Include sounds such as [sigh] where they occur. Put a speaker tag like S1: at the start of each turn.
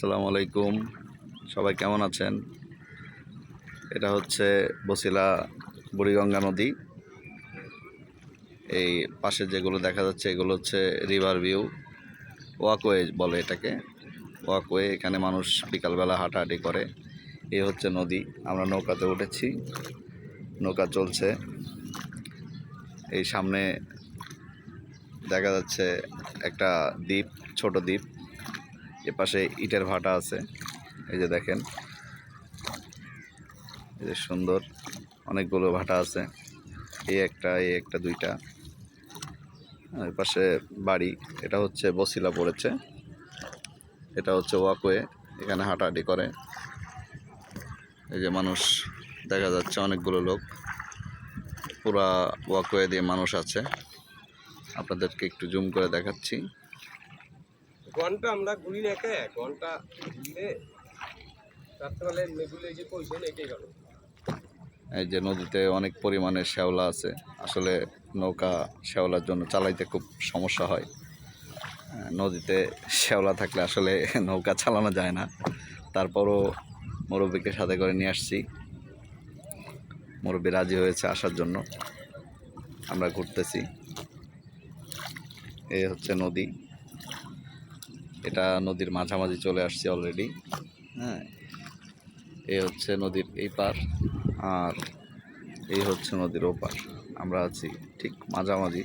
S1: আসসালামু আলাইকুম। সবাই কেমন আছেন? এটা হচ্ছে বসিলা বুড়িগঙ্গা নদী। এই পাশে যেগুলো দেখা যাচ্ছে, এগুলো হচ্ছে রিভার ভিউ, ওয়াকওয়ে বলে এটাকে। ওয়াকওয়ে, এখানে মানুষ বিকালবেলা হাঁটাহাঁটি করে। এই হচ্ছে নদী। আমরা নৌকাতে উঠেছি। নৌকা চলছে। এই সামনে দেখা যাচ্ছে একটা দ্বীপ, ছোট দ্বীপ। এপাশে ইটের ভাটা আছে। এই যে দেখেন। এই যে সুন্দর। অনেকগুলো ভাটা আছে। এই একটা এই একটা, দুইটা। এই পাশে বাড়ি। এটা হচ্ছে বসিলা পড়েছে। এটা হচ্ছে ওয়াকওয়ে এখানে হাঁটাহাঁটি করে। এই যে মানুষ, দেখা যাচ্ছে অনেকগুলো লোক। পুরা ওয়াকওয়ে দিয়ে মানুষ আছে। আপনাদেরকে একটু জুম করে দেখাচ্ছি।
S2: ঘণ্টা আমরা ঘুরি রেখে ঘণ্টা ঘুরলে রাত্রেবেলায় মেগুলে যে পয়সা এটাই গেল।
S1: এই যে নদীতে অনেক পরিমাণে শ্যাওলা আছে, আসলে নৌকা শ্যাওলার জন্য চালাইতে খুব সমস্যা হয়। নদীতে শ্যাওলা থাকলে আসলে [laughs] নৌকা চালানো যায় না। তারপরও মুরব্বীকে সাথে করে নিয়ে আসছি। মুরব্বী রাজি হয়েছে আসার জন্য। আমরা ঘুরতেছি। এই হচ্ছে নদী। এটা নদীর মাঝামাঝি চলে আসছে অলরেডি হ্যাঁ এই হচ্ছে নদীর এই পার আর এই হচ্ছে নদীর ওপার। আমরা আছি ঠিক মাঝামাঝি।